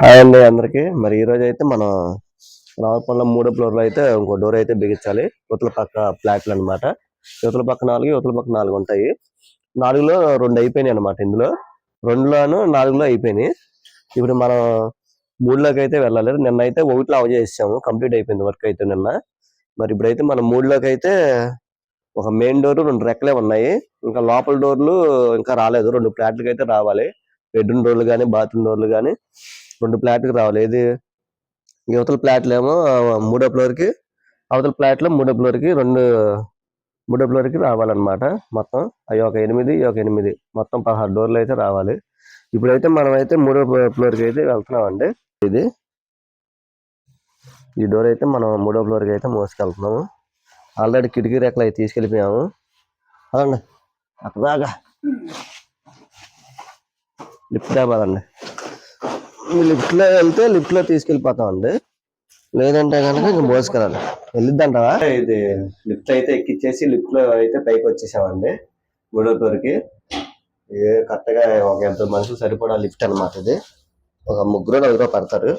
Hi అండి అందరికి. మరి ఈ రోజు అయితే మనం రావుపల్ల మూడో ఫ్లోర్లో అయితే ఇంకో డోర్ అయితే బిగించాలి. యువతల పక్క ఫ్లాట్లు అన్నమాట. యువతల పక్క నాలుగు యువతల పక్క నాలుగు ఉంటాయి. నాలుగులో రెండు అయిపోయినాయి అన్నమాట ఇందులో. రెండులోను నాలుగులో అయిపోయినాయి. ఇప్పుడు మనం మూడులోకి అయితే వెళ్ళాలి నిన్న అయితే ఒకటిలో అవ చేసాము కంప్లీట్ అయిపోయింది వర్క్ అయితే నిన్న. మరి ఇప్పుడైతే మనం మూడులోకి అయితే ఒక మెయిన్ డోర్ రెండు రెక్కలే ఉన్నాయి. ఇంకా లోపల డోర్లు ఇంకా రాలేదు. రెండు ఫ్లాట్లకి అయితే రావాలి. బెడ్రూమ్ డోర్లు కానీ బాత్రూమ్ డోర్లు కానీ రెండు ఫ్లాట్కి రావాలి. ఇది యువతల ప్లాట్లేమో ఏమో మూడో ఫ్లోర్కి అవతల ప్లాట్లో మూడో ఫ్లోర్కి రెండు మూడో ఫ్లోర్కి రావాలన్నమాట మొత్తం. అవి ఒక ఎనిమిది ఒక ఎనిమిది. మొత్తం పదహారు డోర్లు అయితే రావాలి. ఇప్పుడైతే మనం అయితే మూడో ఫ్లోర్కి అయితే వెళ్తున్నామండి. ఇది. ఈ డోర్ అయితే మనం మూడో ఫ్లోర్కి అయితే మోసుకెళ్తున్నాము. ఆల్రెడీ కిటికీ రెక్కలు అయితే తీసుకెళ్ళిపోయాము. అదండి. అక్కడ దాకా. లిఫ్ట్ దాబాలండి లిఫ్ట్లో వెళ్తే లిఫ్ట్లో తీసుకెళ్ళిపోతాం అండి లేదంటే కనుక ఇంకా మోసుకెళ్ళాలి. వెళ్ళిద్దంటావా? ఇది లిఫ్ట్ అయితే ఎక్కిచ్చేసి లిఫ్ట్లో అయితే పైకి వచ్చేసామండి. మూడో ఫ్లోర్కి. ఇది కరెక్ట్గా ఒక ఇద్దరు మనుషులు సరిపడా లిఫ్ట్ అన్నమాట ఇది. ఒక ముగ్గురు నలుగురు పడతారు.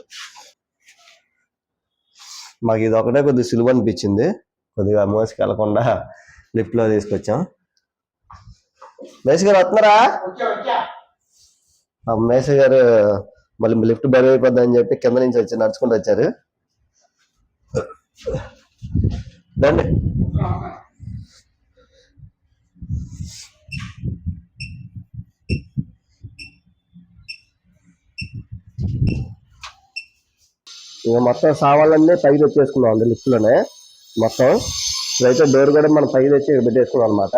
మాకు ఇది ఒకటే కొద్దిగా సులువు అనిపించింది. కొద్దిగా మోసుకెళ్ళకుండా లిఫ్ట్లో తీసుకొచ్చాం. మేసి గారు వస్తున్నారా? మేస గారు మళ్ళీ లిఫ్ట్ బరువు అయిపోద్ది అని చెప్పి కింద నుంచి వచ్చి నడుచుకుంటూ వచ్చారు. రండి. ఇక మొత్తం సావాలన్నీ పైకి తెచ్చేసుకున్నాం అండి లిఫ్ట్లోనే మొత్తం ఇదైతే డోర్ కూడా మనం పైకి తెచ్చి ఇక్కడ పెట్టేసుకున్నాం అనమాట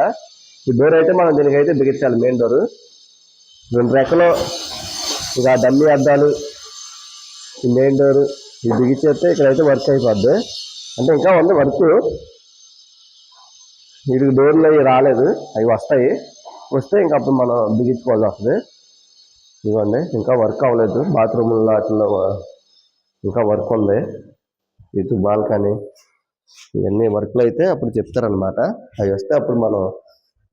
ఈ డోర్ అయితే మనం దీనికైతే బిగించాలి మెయిన్ డోర్. రెండు రెక్కలో ఇక డమ్మీ అద్దాలు ఈ మెయిన్ డోర్ ఇది బిగించేస్తే ఇక్కడైతే వర్క్ అయిపోద్ది. అంటే ఇంకా ఉంది వర్క్ వీటికి డోర్లు అవి రాలేదు అవి వస్తాయి. వస్తే ఇంకా అప్పుడు మనం బిగించుకోవాల్సి వస్తుంది. ఇవ్వండి ఇంకా వర్క్ అవ్వలేదు. బాత్రూమ్ వాటిల్లో ఇంకా వర్క్ ఉంది. ఇటు బాల్కనీ ఇవన్నీ వర్క్లు అయితే అప్పుడు చెప్తారనమాట అవి వస్తే అప్పుడు మనం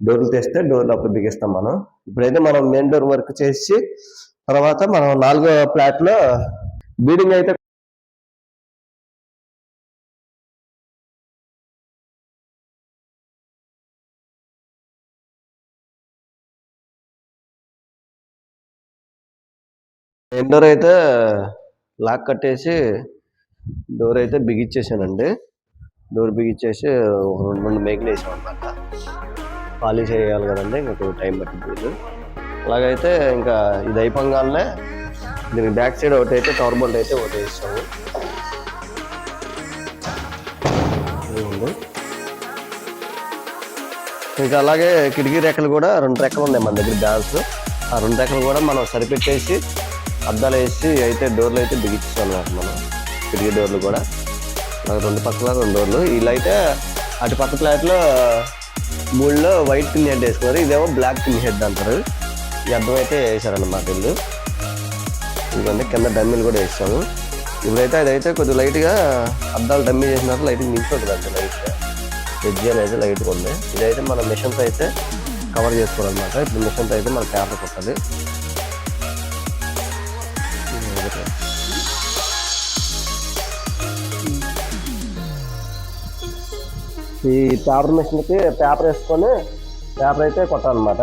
డోర్లు తెస్తే డోర్లు అప్పుడు బిగిస్తాం మనం. ఇప్పుడైతే మనం మెయిన్ డోర్ వర్క్ చేసి తర్వాత మనం నాలుగో ఫ్లాట్లో బీడింగ్ అయితే డోర్ అయితే లాక్ కట్టేసి డోర్ అయితే బిగిచ్చేసానండి. డోర్ బిగిచ్చేసి ఒక రెండు రెండు మేకలు వేసాం అనమాట పాలిష్ చేయాలి కదండి ఇంకా కొంచెం టైం పట్టింది అలాగైతే ఇంకా ఇది అయిపోగానే దీనికి బ్యాక్ సైడ్ ఒకటి అయితే టవర్ బోల్ట్ అయితే ఒకటి వేస్తాము. ఇంకా అలాగే కిటికీ రెక్కలు కూడా రెండు రెక్కలు ఉన్నాయి మన దగ్గర బ్యాగ్స్ ఆ రెండు రెక్కలు కూడా మనం సరిపెట్టేసి అద్దాలు వేసి అయితే డోర్లు అయితే బిగించాం అన్నమాట మనం. కిటికీ డోర్లు కూడా. రెండు పక్కల రెండు డోర్లు. వీళ్ళు అయితే అటు పక్క ఫ్లాట్లో మూడులో వైట్ పిన్ హెడ్ వేసుకున్నారు. ఇదేమో బ్లాక్ పిన్ హెడ్ అంటారు. ఈ అద్దం అయితే వేసారన్నమాట వీళ్ళు. ఇదిగోండి కింద డమ్మీలు కూడా వేసాము. ఇప్పుడైతే అదైతే కొద్దిగా లైట్గా అద్దాలు డమ్మీ చేసినప్పుడు లైట్గా నింపుతుంది అంతే లైట్గా. ఫ్రిడ్జ్ అనేది లైట్గా ఉంది. ఇదైతే మన మిషన్స్ అయితే కవర్ చేసుకోవాలన్నమాట. ఇప్పుడు మిషన్స్ అయితే మన పేపర్ కొట్టాలి. ఈ పేపర్ మిషన్కి పేపర్ వేసుకొని పేపర్ అయితే కొట్టాలన్నమాట.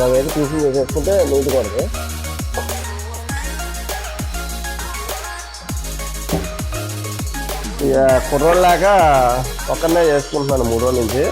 ఇది ఇలాగైతే తీసి చేసుకుంటే నీట్ కొడుతుంది ఇక కుర్రోళ్ళలాగా ఒక్కనే చేసుకుంటున్నాను మూడు రోజుల నుంచి.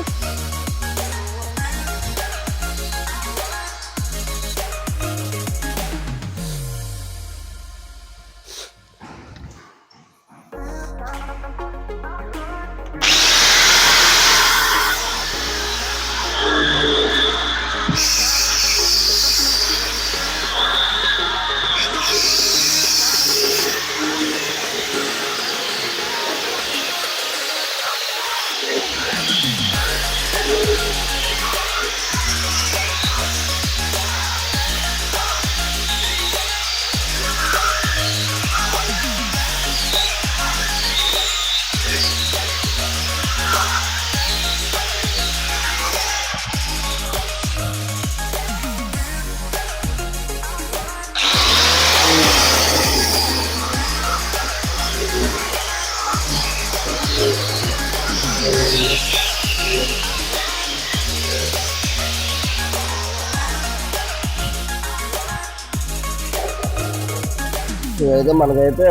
ఇదైతే మనకైతే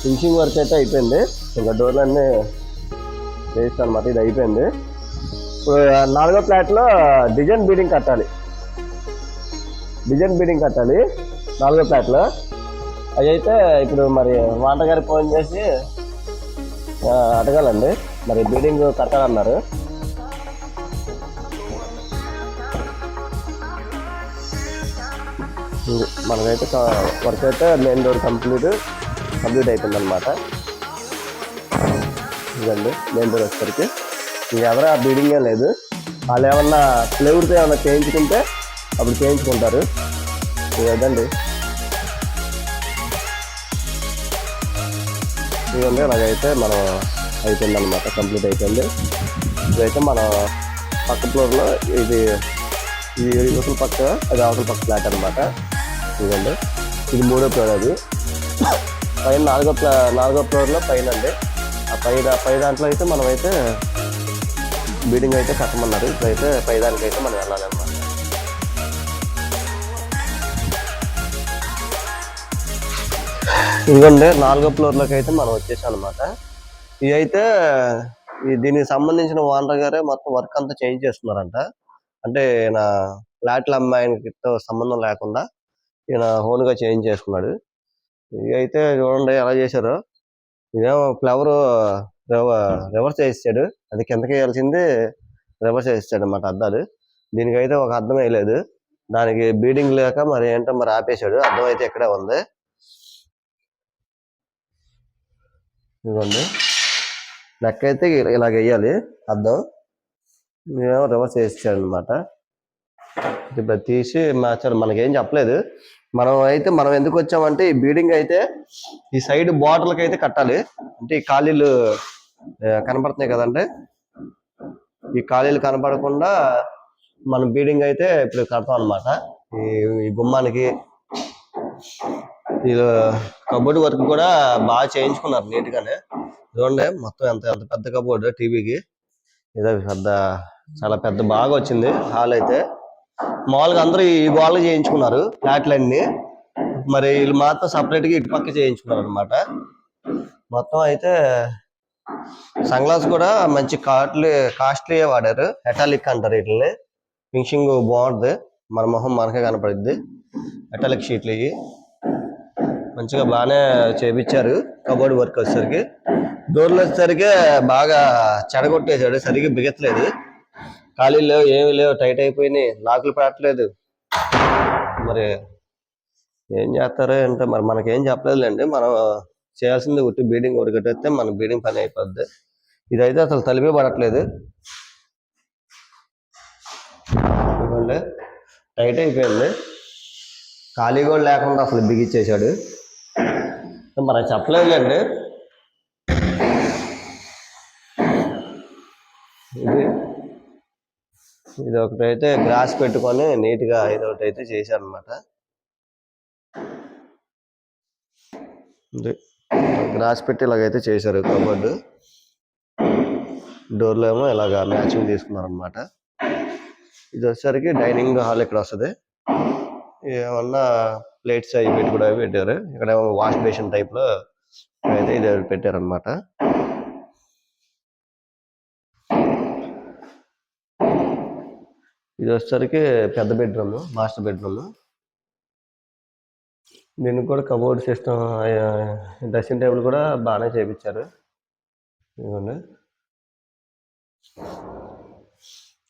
ఫినిషింగ్ వర్క్ అయితే అయిపోయింది. ఇంకా డోర్లు అన్నీ వేస్తాను అనమాట ఇది అయిపోయింది. ఇప్పుడు నాలుగో ఫ్లాట్లో డిజైన్ బీడింగ్ కట్టాలి. డిజైన్ బీడింగ్ కట్టాలి నాలుగో ఫ్లాట్లో అవి అయితే ఇప్పుడు మరి వంట ఫోన్ చేసి అడగాలండి. మరి బీడింగ్ కట్టాలన్నారు. మనకైతే వర్క్ అయితే మెయిన్ డోర్ కంప్లీట్ కంప్లీట్ అయిపోయింది అనమాట ఇదండి మెయిన్ డోర్ వచ్చేసరికి. ఇంక ఎవరు ఆ బీడింగే లేదు. వాళ్ళు ఏమన్నా ఫ్లేవర్తో ఏమన్నా చేయించుకుంటే అప్పుడు చేయించుకుంటారు. ఇదండి ఇదండి అలాగైతే మనం అయిపోయింది అనమాట కంప్లీట్ అయిపోయింది. ఇదైతే మన పక్క ఫ్లోర్లో ఇది ఈ యువతల పక్క అది అవతల పక్క ఫ్లాట్ అనమాట చూడండి ఇది మూడో ఫ్లోర్ అది. పైన నాలుగో ఫ్లా నాలుగో ఫ్లోర్లో పైన అండి. ఆ పై పై దాంట్లో అయితే మనం అయితే బీడింగ్ అయితే కట్టమన్నారు. ఇప్పుడైతే పై దానికి అయితే మనం వెళ్ళాలన్నమాట. ఇదిగోండి నాలుగో ఫ్లోర్లోకి అయితే మనం వచ్చేసాం అనమాట ఇది అయితే ఈ దీనికి సంబంధించిన ఓనర్ గారే మొత్తం వర్క్ అంతా చేంజ్ చేస్తున్నారంట అంటే నా ఫ్లాట్ల అమ్మాయికి సంబంధం లేకుండా. ఈయన హోన్గా చేంజ్ చేసుకున్నాడు. ఇది అయితే చూడండి ఎలా చేశారు. ఇదేమో ఫ్లవర్ రివర్స్ చేసాడు అది కిందకి వేయాల్సింది రివర్స్ చేయిస్తాడు అన్నమాట అద్దాలు. దీనికైతే ఒక అర్థం వేయలేదు దానికి బీడింగ్ లేక మరి ఏంటో మరి ఆపేశాడు. అర్థం అయితే ఇక్కడే ఉంది. ఇదిగోండి. నెక్ అయితే ఇలా- ఇలాగ వేయాలి అర్థం మేము రివర్స్ వేసాడు అనమాట ఇప్పుడు తీసి మార్చారు మనకేం చెప్పలేదు. మనం అయితే మనం ఎందుకు వచ్చామంటే ఈ బీడింగ్ అయితే ఈ సైడ్ బార్డర్లకి అయితే కట్టాలి. అంటే ఈ ఖాళీలు కనపడుతున్నాయి కదండి. ఈ ఖాళీలు కనపడకుండా మనం బీడింగ్ అయితే ఇప్పుడు కడతాం అనమాట ఈ గుమ్మానికి ఈ కబోర్డ్ వర్క్ కూడా బాగా చేయించుకున్నారు నీట్ గానే చూడండి మొత్తం ఎంత ఎంత పెద్ద కబోర్డ్ టీవీకి. ఇదో పెద్ద చాలా పెద్ద బాగా వచ్చింది హాల్ అయితే. మామూలుగా అందరూ ఈ గోడలు చేయించుకున్నారు ఫ్లాట్లన్నీ మరి వీళ్ళు మాత్రం సపరేట్గా ఇటు పక్క చేయించుకున్నారు అనమాట మొత్తం అయితే సన్గ్లాస్ కూడా మంచి కాట్లీ కాస్ట్లీ వాడారు. ఎటాలిక్ అంటారు వీటిని ఫినిషింగ్ బాగుంటుంది. మన మొహం మనకే కనపడుద్ది. ఎటాలిక్ షీట్లు ఇవి. మంచిగా బాగానే చేపించారు. కబోర్డ్ వర్క్ వచ్చేసరికి. డోర్లు వచ్చేసరికి బాగా చెడగొట్టేశాడు సరిగ్గా బిగట్లేదు ఖాళీలు లేవు ఏమి లేవు టైట్ అయిపోయినాయి లాకులు పెట్టలేదు మరి ఏం చేస్తారో అంటే మరి మనకేం చెప్పలేదులేండి. మనం చేయాల్సింది ఒకటి బీడింగ్ ఒకటి కట్టేస్తే మన బీడింగ్ పని అయిపోద్ది. ఇదైతే అసలు తలిపే పడట్లేదు. ఇదిగోండి టైట్ అయిపోయింది. ఖాళీ కూడా లేకుండా అసలు బిగించేశాడు. మనకు చెప్పలేదులేండి. ఇది ఇది ఒకటైతే గ్రాస్ పెట్టుకొని నీట్గా ఇది ఒకటి అయితే చేశాను అనమాట గ్రాస్ పెట్టి ఇలాగైతే చేశారు కబోర్డ్. డోర్లో ఏమో ఇలాగ మ్యాచింగ్ తీసుకున్నారనమాట. ఇది వచ్చేసరికి డైనింగ్ హాల్ ఇక్కడ వస్తుంది. ఏమన్నా ప్లేట్స్ అవి పెట్టి కూడా పెట్టారు. ఇక్కడ ఏమో వాష్ బేసిన్ టైప్లో అయితే ఇది పెట్టారనమాట. ఇది వచ్చేసరికి పెద్ద బెడ్రూమ్ మాస్టర్ బెడ్రూమ్. దీనికి కూడా కబోర్డ్ సిస్టమ్ డ్రెస్సింగ్ టేబుల్ కూడా బాగానే చేపించారు. ఇదిగోండి.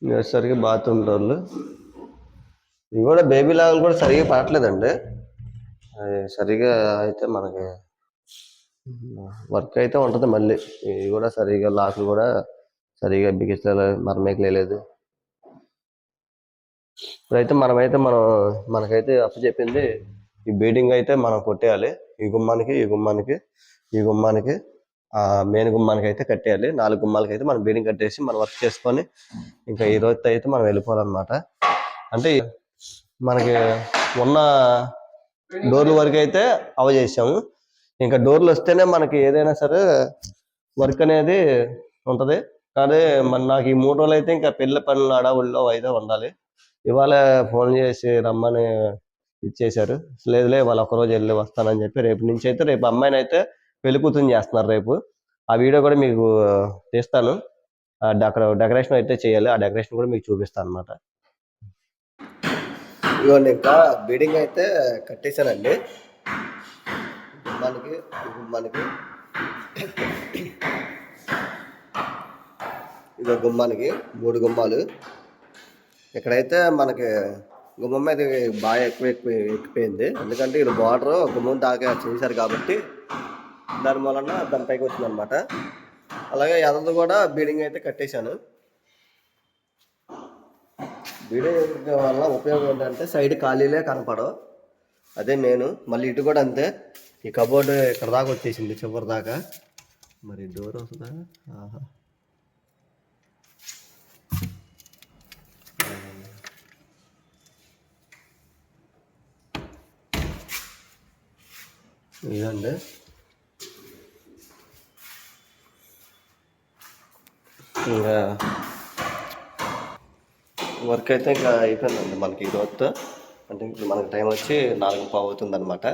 ఇది వచ్చేసరికి బాత్రూమ్ డోర్లు. ఇవి కూడా బేబీ లాగల్ కూడా సరిగా పడట్లేదండి. అది సరిగా అయితే మనకి వర్క్ అయితే ఉంటుంది మళ్ళీ. ఇవి కూడా సరిగా లాకులు కూడా సరిగా బిగించలేదు మరమేకి లేదు ఇప్పుడైతే మనమైతే మనం మనకైతే అప్పు చెప్పింది ఈ బీడింగ్ అయితే మనం కొట్టేయాలి. ఈ గుమ్మానికి ఈ గుమ్మానికి ఈ గుమ్మానికి ఆ మెయిన్ గుమ్మానికి అయితే కట్టేయాలి. నాలుగు గుమ్మాలకి అయితే మనం బీడింగ్ కట్టేసి మనం వర్క్ చేసుకొని ఇంకా ఈ రోజుతో అయితే మనం వెళ్ళిపోవాలన్నమాట. అంటే మనకి ఉన్న డోర్ల వరకు అయితే అవ చేసాము. ఇంకా డోర్లు వస్తేనే మనకి ఏదైనా సరే వర్క్ అనేది ఉంటుంది. కానీ మన నాకు ఈ మూడు రోజులు అయితే ఇంకా పెళ్ళి పనులు అడవుల్లో అయితే ఉండాలి. ఇవాళ ఫోన్ చేసి రమ్మని ఇచ్చేశారు. లేదులే వాళ్ళు ఒకరోజు వెళ్ళి వస్తానని చెప్పి రేపు నుంచి అయితే రేపు అమ్మాయిని అయితే పెళ్ళి కూతురు చేస్తున్నారు రేపు. ఆ వీడియో కూడా మీకు తీస్తాను. ఆ అక్కడ డెకరేషన్ అయితే చేయాలి. ఆ డెకరేషన్ కూడా మీకు చూపిస్తాను అనమాట ఇవన్నీ ఇంకా బిల్డింగ్ అయితే కట్టేశానండి. మనకి గుమ్మానికి ఇదో గుమ్మానికి మూడు గుమ్మాలు. ఇక్కడైతే మనకి గుమ్మం మీద బాగా ఎక్కువ ఎక్కువ ఎక్కిపోయింది ఎందుకంటే ఇది బార్డర్ గుమ్మం దాకా చేశారు కాబట్టి దాని వలన దాని పైకి వచ్చింది అనమాట అలాగే ఎదది కూడా బీడింగ్ అయితే కట్టేశాను. బీడింగ్ వల్ల ఉపయోగం ఏంటంటే సైడ్ ఖాళీలే కనపడవు. అదే నేను మళ్ళీ ఇటు కూడా అంతే. ఈ కబోర్డ్ ఇక్కడ దాకా వచ్చేసింది చివరి దాకా మరి డోర్ వస్తుందా? ఆహా. ఇదండి. ఇంకా వర్క్ అయితే ఇంకా అయిపోయిందండి మనకి ఈ రోజుతో అంటే ఇప్పుడు మనకి టైం వచ్చి నాలుగు పావు అవుతుంది అనమాట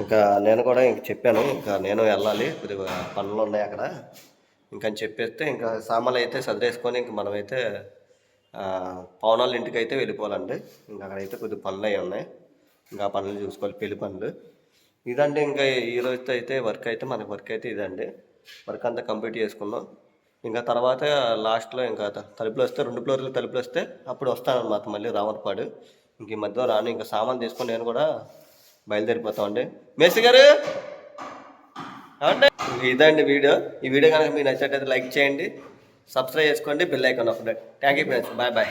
ఇంకా నేను కూడా ఇంక చెప్పాను ఇంకా నేను వెళ్ళాలి కొద్దిగా పనులు ఉన్నాయి అక్కడ. ఇంకా అని చెప్పేస్తే ఇంకా సామాన్లు అయితే సర్దేసుకొని ఇంక మనమైతే పవనాలు ఇంటికి అయితే వెళ్ళిపోవాలండి. ఇంకా అక్కడైతే కొద్దిగా పనులు అవి ఉన్నాయి. ఇంకా ఆ పనులు చూసుకోవాలి పెళ్ళి పనులు. ఇదండి ఇంకా ఈ రోజుతో అయితే వర్క్ అయితే మనకి వర్క్ అయితే ఇదండి. వర్క్ అంతా కంప్లీట్ చేసుకున్నాం. ఇంకా తర్వాత లాస్ట్లో ఇంకా తలుపులు వస్తే రెండు ఫ్లోర్లు తలుపులు వస్తే అప్పుడు వస్తానన్నమాట మళ్ళీ రామర్పాడు. ఇంక ఈ మధ్యలో రాను ఇంకా సామాన్ తీసుకొని నేను కూడా బయలుదేరిపోతామండి. మేస్త్రి గారు! అంటే ఇదండి వీడియో. ఈ వీడియో కనుక మీకు నచ్చినట్టయితే లైక్ చేయండి సబ్స్క్రైబ్ చేసుకోండి బెల్ ఐకాన్ ఒకటి thank you friends. Bye bye.